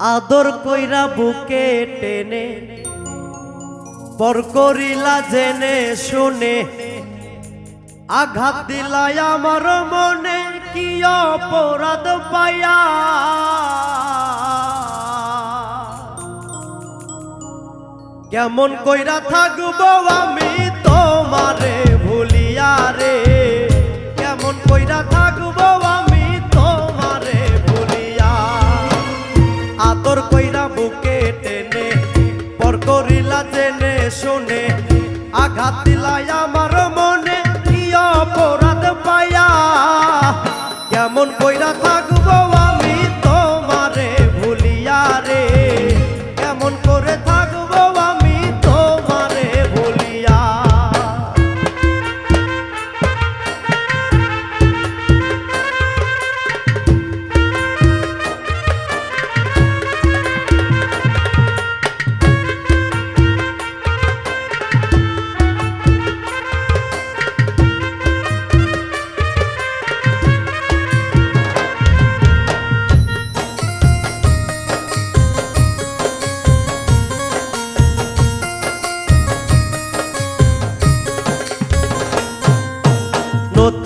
আদর কইরা বুকে টেনে, পর করিলা জেনে শুনে, আঘাত দিলাই আমার মনে কি অপরাধ পায়া কেমন কইরা থাকব আমি তোমারে? শুনে আঘাত দিলাই আমার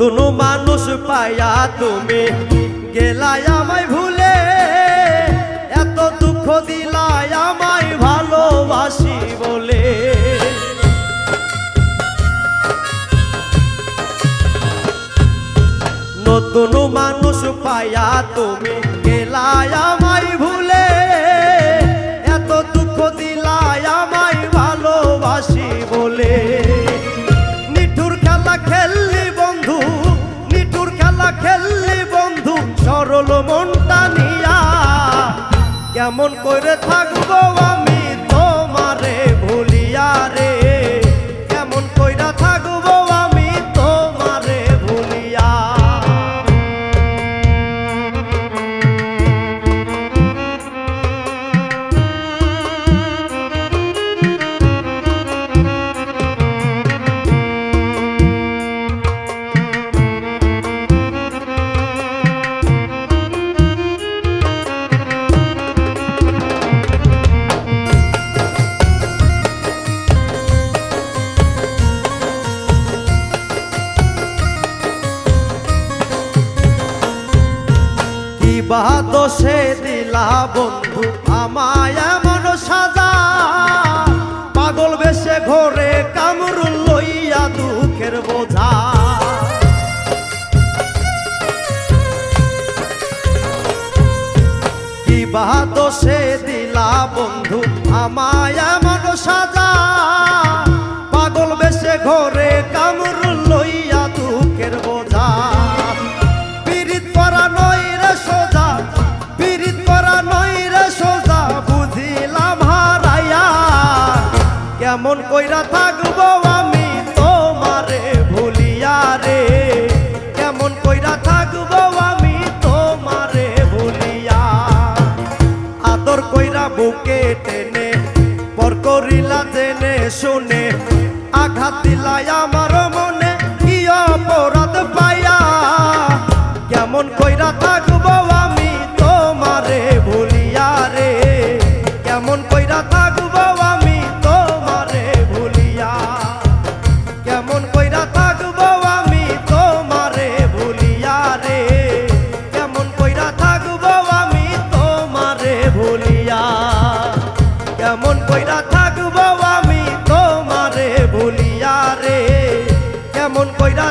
নতুন মানুষ পায়া তুমি গেলাই আমায় ভুলে। এত দুঃখ দিলাই আমায় ভালোবাসি বলে। নতুন মানুষ পায়া তুমি কেমন করে থাকব আমি? কি বা দোষে দিলা বন্ধু, আমায় এমন সাজা। পাগল বেশে ঘরে কামরুল লইয়া দুঃখের বোঝা। কি বা দোষে দিলা বন্ধু, আমায় এমন সাজা। কেমন কইরা থাকব আমি তোমারে ভুলিয়া রে? কেমন কইরা থাকব আমি তোমারে ভুলিয়া? আদর কইরা বুকে টেনে, পর করিলা জেনে শুনে, আঘাত দিলাই আমার মনে, কি অপরাধ পাইয়া? কেমন কইরা থাকব আমি কেমন কইরা